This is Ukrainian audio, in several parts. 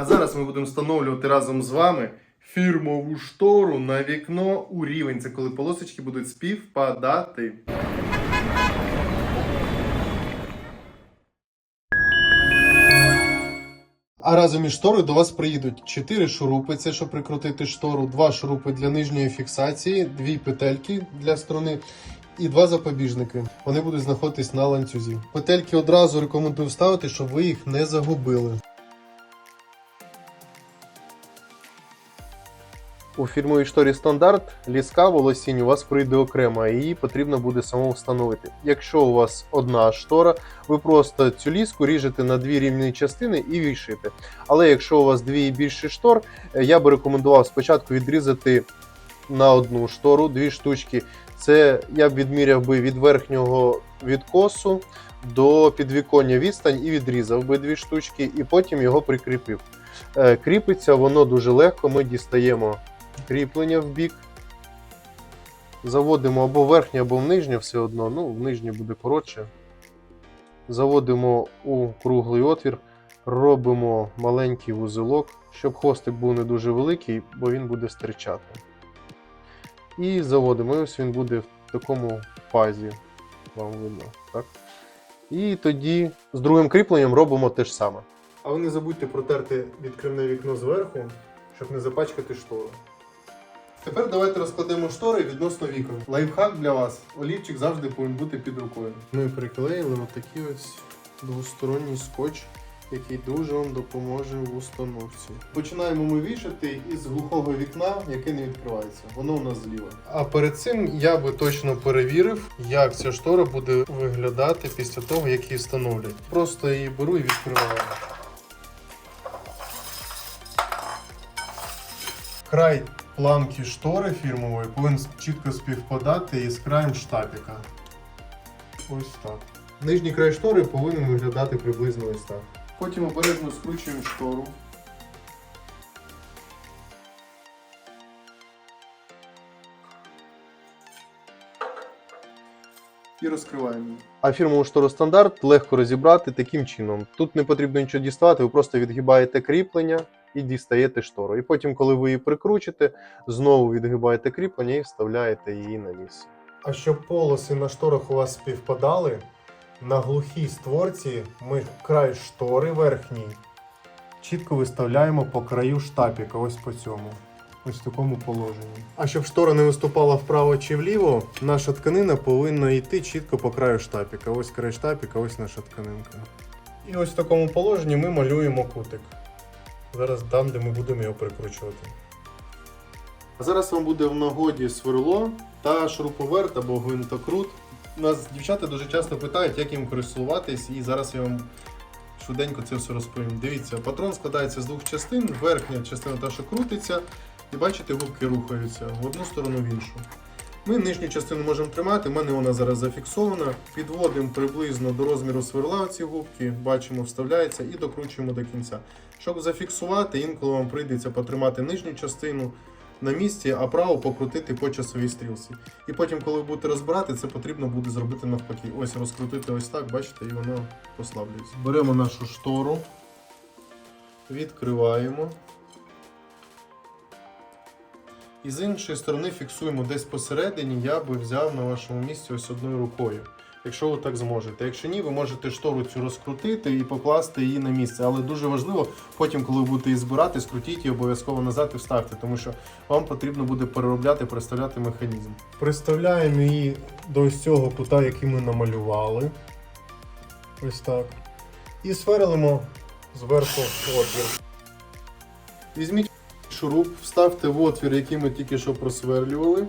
А зараз ми будемо встановлювати разом з вами фірмову штору на вікно у рівень. Це коли полосочки будуть співпадати. А разом із шторою до вас приїдуть 4 шурупи, це щоб прикрутити штору, 2 шурупи для нижньої фіксації, 2 петельки для струни і 2 запобіжники. Вони будуть знаходитись на ланцюзі. Петельки одразу рекомендую ставити, щоб ви їх не загубили. У фірмовій шторі стандарт ліска волосінь у вас прийде окремо, а її потрібно буде самому встановити. Якщо у вас одна штора, ви просто цю ліску ріжете на дві рівні частини і вішаєте. Але якщо у вас дві і більше штор, е, я би рекомендував спочатку відрізати на одну штору дві штучки. Це я б відміряв би від верхнього відкосу до підвіконня відстань і відрізав би дві штучки, і потім його прикріпив. Е, Кріпиться воно дуже легко. Ми дістаємо кріплення в бік. Заводимо або верхнє, або в нижнє все одно. Ну, в нижнє буде коротше. Заводимо у круглий отвір, робимо маленький вузелок, щоб хвостик був не дуже великий, бо він буде стирчати. І заводимо. І ось він буде в такому фазі. Вам видно, так? І тоді з другим кріпленням робимо те ж саме. А ви не забудьте протерти відкривне вікно зверху, щоб не запачкати штору. Тепер давайте розкладемо штори відносно вікон. Лайфхак для вас. Олівчик завжди повинен бути під рукою. Ми приклеїли отакий ось двосторонній скотч, який дуже вам допоможе в установці. Починаємо ми вішати із глухого вікна, яке не відкривається. Воно у нас зліва. А перед цим я би точно перевірив, як ця штора буде виглядати після того, як її встановлять. Просто її беру і відкриваю. Край планки штори фірмової повинен чітко співпадати із краєм штапіка. Ось так. Нижній край штори повинен виглядати приблизно ось так. Потім обережно скручуємо штору. І розкриваємо. А фірмову штору стандарт легко розібрати таким чином. Тут не потрібно нічого діставати, ви просто відгибаєте кріплення і дістаєте штору. І потім, коли ви її прикручите, знову відгибаєте кріплення і вставляєте її на місце. А щоб полоси на шторах у вас співпадали, на глухій створці ми край штори верхній чітко виставляємо по краю штапіка, ось по цьому. Ось в такому положенні. А щоб штора не виступала вправо чи вліво, наша тканина повинна йти чітко по краю штапіка. Ось край штапіка, ось наша тканинка. І ось в такому положенні ми малюємо кутик. Зараз там, де ми будемо його прикручувати. А зараз вам буде в нагоді сверло та шуруповерт або гвинтокрут. У Нас дівчата дуже часто питають, як їм користуватись, і зараз я вам швиденько це все розповім. Дивіться, патрон складається з двох частин. Верхня частина та, що крутиться, і бачите, губки рухаються в одну сторону в іншу. Ми нижню частину можемо тримати, в мене вона зараз зафіксована. Підводимо приблизно до розміру сверла ці губки, бачимо, вставляється і докручуємо до кінця. Щоб зафіксувати, інколи вам прийдеться потримати нижню частину на місці, а право покрутити по часовій стрілці. І потім, коли ви будете розбирати, це потрібно буде зробити навпаки. Ось розкрутити ось так, бачите, і воно послаблюється. Беремо нашу штору, відкриваємо. І з іншої сторони фіксуємо десь посередині, я би взяв на вашому місці ось одною рукою. Якщо ви так зможете. Якщо ні, ви можете штору цю розкрутити і покласти її на місце. Але дуже важливо, потім, коли ви будете її збирати, скрутіть її обов'язково назад і вставте, тому що вам потрібно буде переробляти, представляти механізм. Приставляємо її до ось цього кута, який ми намалювали. Ось так. І сверлимо зверху отвір. Візьміть шуруп, вставте в отвір, який ми тільки що просверлювали.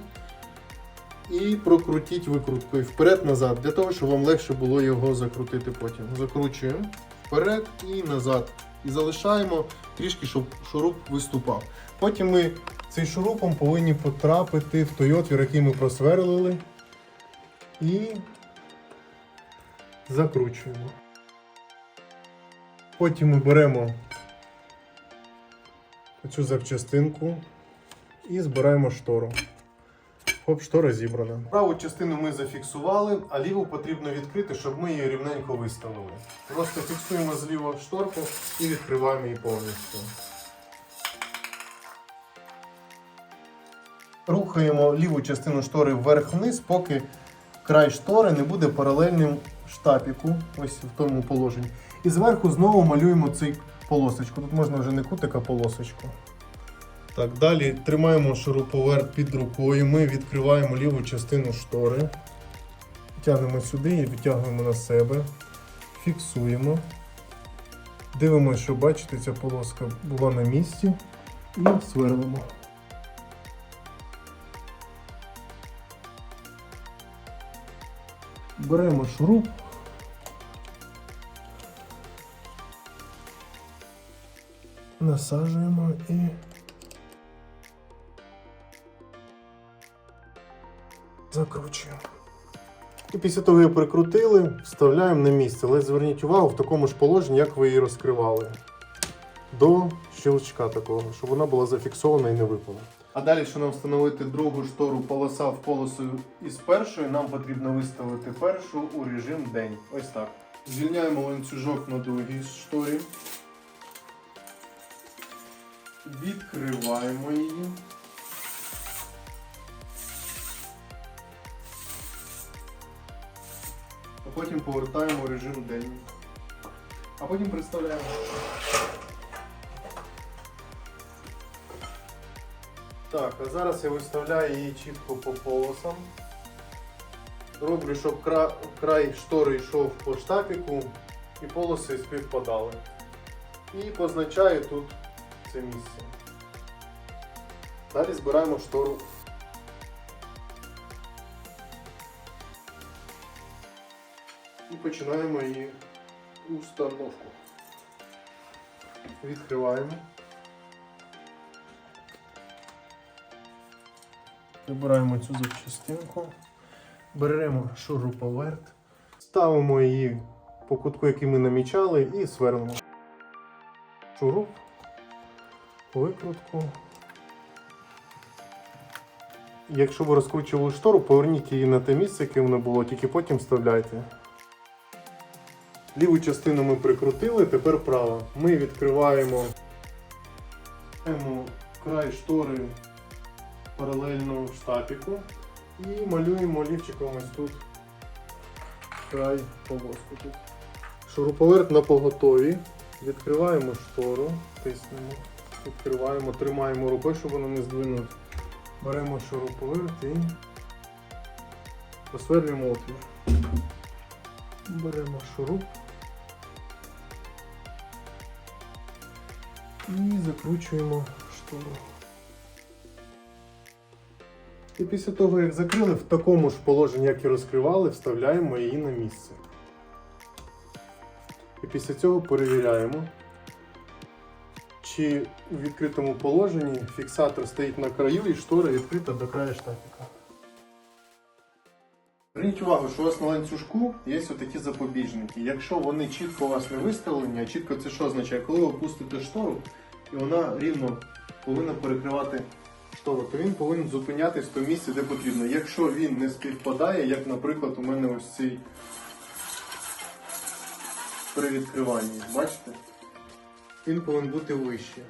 І прокрутіть викруткою вперед-назад, для того, щоб вам легше було його закрутити потім. Закручуємо вперед і назад. І залишаємо трішки, щоб шуруп виступав. Потім ми цим шурупом повинні потрапити в той отвір, який ми просверлили. І закручуємо. Потім ми беремо цю запчастинку і збираємо штору. Хоп, штора зібрана. Праву частину ми зафіксували, а ліву потрібно відкрити, щоб ми її рівненько виставили. Просто фіксуємо зліво шторку і відкриваємо її повністю. Рухаємо ліву частину штори вверх-вниз, поки край штори не буде паралельним штапіку, ось в тому положенні. І зверху знову малюємо цей полосочку. Тут можна вже не кутик, а полосочку. Так, далі тримаємо шуруповерт під рукою. Ми відкриваємо ліву частину штори. Тягнемо сюди і відтягуємо на себе. Фіксуємо. Дивимося, що бачите, ця полоска була на місці. І сверлимо. Беремо шуруп. Насаджуємо і закручуємо. І після того, як прикрутили, вставляємо на місце. Але зверніть увагу в такому ж положенні, як ви її розкривали. До щелчка такого, щоб вона була зафіксована і не випала. А далі, щоб нам встановити другу штору полоса в полосу із першою, нам потрібно виставити першу у режим день. Ось так. Звільняємо ланцюжок на другій шторі. Відкриваємо її. А потім повертаємо в режим день. А потім представляємо. Так, а зараз я виставляю її чітко по полосам. Роблю, щоб кра... край штори йшов по штапіку і полоси співпадали. І позначаю тут це місце. Далі збираємо штору. І починаємо її установку. Відкриваємо. Вибираємо цю запчастинку. Беремо шуруповерт, ставимо її по кутку, який ми намічали, і сверлимо. Шуруп, викрутку. Якщо ви розкручували штору, поверніть її на те місце, яке воно було, тільки потім вставляйте. Ліву частину ми прикрутили, тепер право. Ми відкриваємо край штори паралельно штапіку і малюємо олівчиком ось тут край полоску тут. Шуруповерт на поготові. Відкриваємо штору, тиснемо, відкриваємо, тримаємо рукою, щоб воно не здвинути. Беремо шуруповерт і посверлюємо отвір. Беремо шуруп і закручуємо штору. І після того, як закрили, в такому ж положенні, як і розкривали, вставляємо її на місце. І після цього перевіряємо, чи у відкритому положенні фіксатор стоїть на краю і штора відкрита до краю штатика. Зверніть увагу, що у вас на ланцюжку є такі запобіжники. Якщо вони чітко у вас не виставлені, а чітко це що означає? Коли ви опустите штору, і вона рівно повинна перекривати штору, то він повинен зупинятись в тому місці, де потрібно. Якщо він не співпадає, як, наприклад, у мене ось цей при відкриванні, бачите? Він повинен бути вище.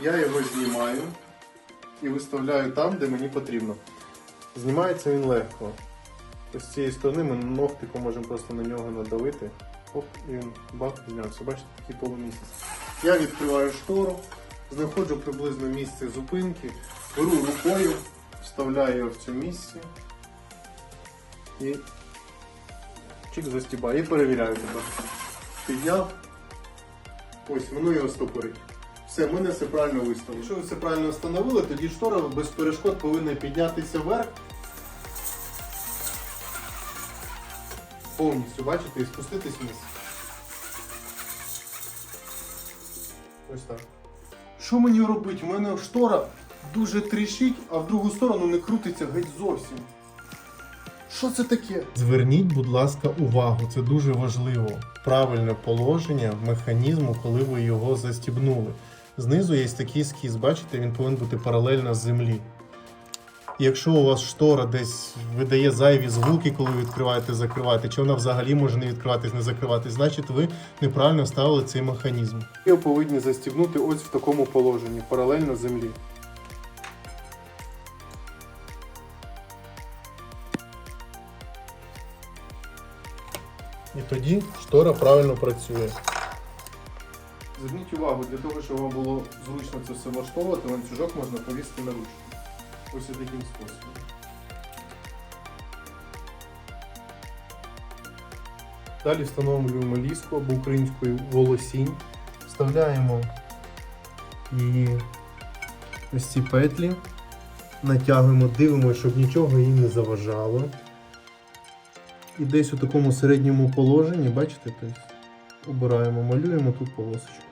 Я його знімаю і виставляю там, де мені потрібно. Знімається він легко. Ось з цієї сторони ми ногтиком можемо просто на нього надавити. Оп, і він бах, знявся. Бачите, такий полумісяць. Я відкриваю штору, знаходжу приблизно місце зупинки, беру рукою, вставляю його в це місце і чик застібаю і перевіряю тепер. Підняв. Ось, воно його стопорить. Все, в мене все правильно виставило. Якщо ви все правильно встановили, тоді штора без перешкод повинна піднятися вверх. Повністю, бачите, і спуститись вниз. Ось так. Що мені робити? У мене штора дуже тріщить, а в другу сторону не крутиться геть зовсім. Що це таке? Зверніть, будь ласка, увагу, це дуже важливо. Правильне положення механізму, коли ви його застібнули. Знизу є такий скіз, бачите, він повинен бути паралельно з землі. Якщо у вас штора десь видає зайві звуки, коли ви відкриваєте, закриваєте, чи вона взагалі може не відкриватись, не закриватись, значить ви неправильно вставили цей механізм. Його повинні застібнути ось в такому положенні, паралельно землі. Тоді штора правильно працює. Зверніть увагу, для того, щоб вам було зручно це все влаштовувати, ланцюжок можна повісити на ручку. Ось таким способом. Далі встановлюємо ліску або українською волосінь. Вставляємо її ось ці петлі, натягуємо, дивимося, щоб нічого їй не заважало. І десь у такому середньому положенні, бачите, тобто, обираємо, малюємо тут полосочку.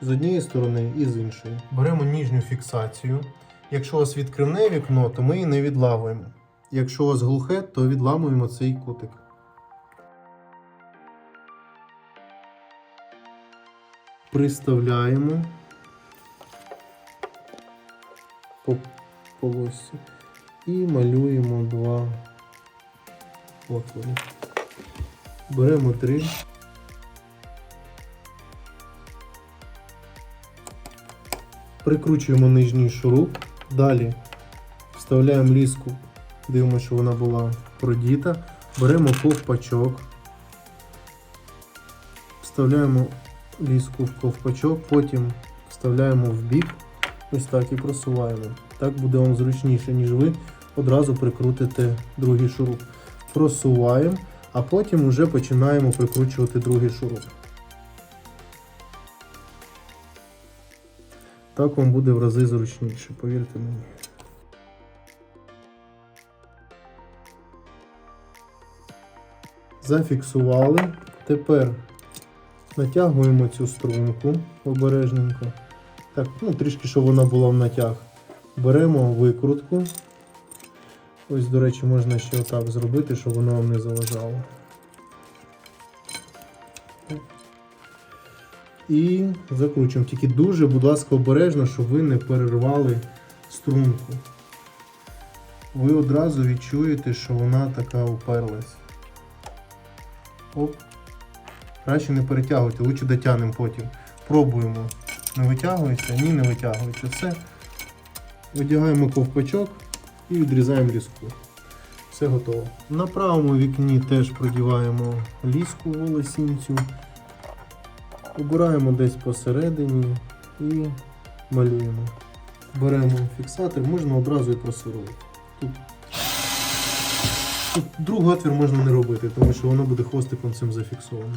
З однієї сторони і з іншої. Беремо ніжню фіксацію. Якщо у вас відкривне вікно, то ми її не відламуємо. Якщо у вас глухе, то відламуємо цей кутик. Приставляємо по полосі і малюємо два отвори. Беремо три. Прикручуємо нижній шуруп. Далі вставляємо ліску, дивимося, що вона була продіта. Беремо ковпачок, вставляємо ліску в ковпачок, потім вставляємо в бік, ось так і просуваємо. Так буде вам зручніше, ніж ви одразу прикрутите другий шуруп. Просуваємо, а потім вже починаємо прикручувати другий шуруп. Так вам буде в рази зручніше, повірте мені. Зафіксували. Тепер натягуємо цю струнку обережненько. Так, ну трішки, щоб вона була в натяг. Беремо викрутку. Ось, до речі, можна ще отак зробити, щоб воно вам не заважало. І закручуємо. Тільки дуже, будь ласка, обережно, щоб ви не перервали струнку. Ви одразу відчуєте, що вона така уперлась. Оп. Краще не перетягуйте, лучше дотягнемо потім. Пробуємо. Не витягується, ні, не витягується. Все. Видягаємо ковпачок і відрізаємо ліску. Все готово. На правому вікні теж продіваємо ліску волосінцю. Обираємо десь посередині і малюємо. Беремо фіксатор, можна одразу і просверлити. Тут, тут другий отвір можна не робити, тому що воно буде хвостиком цим зафіксовано.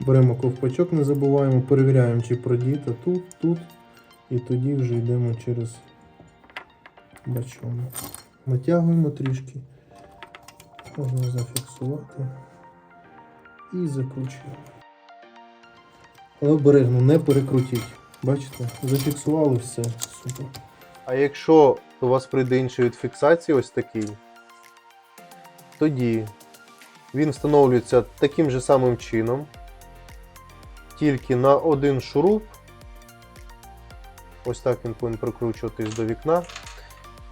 Беремо ковпачок, не забуваємо, перевіряємо, чи продіта тут, тут. І тоді вже йдемо через бачок. Натягуємо трішки. Можна зафіксувати і закручуємо. Але обережно не перекрутіть. Бачите? Зафіксували все, супер. А якщо у вас прийде інший від фіксації, ось такий, тоді він встановлюється таким же самим чином, тільки на один шуруп. Ось так він повинен прикручуватись до вікна.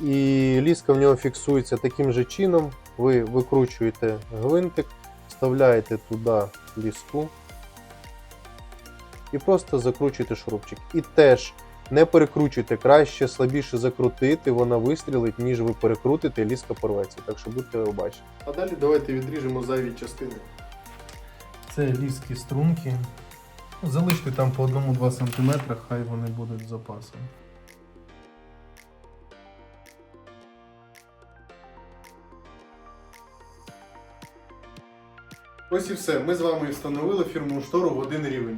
І ліска в нього фіксується таким же чином. Ви викручуєте гвинтик, вставляєте туди ліску і просто закручуєте шурупчик. І теж не перекручуйте, краще слабіше закрутити, вона вистрілить, ніж ви перекрутите, і ліска порветься. Так що будьте обачні. А далі давайте відріжемо зайві частини. Це ліски струнки. Залиште там по 1-2 см, хай вони будуть запасом. Ось і все. Ми з вами встановили фірмову штору в один рівень.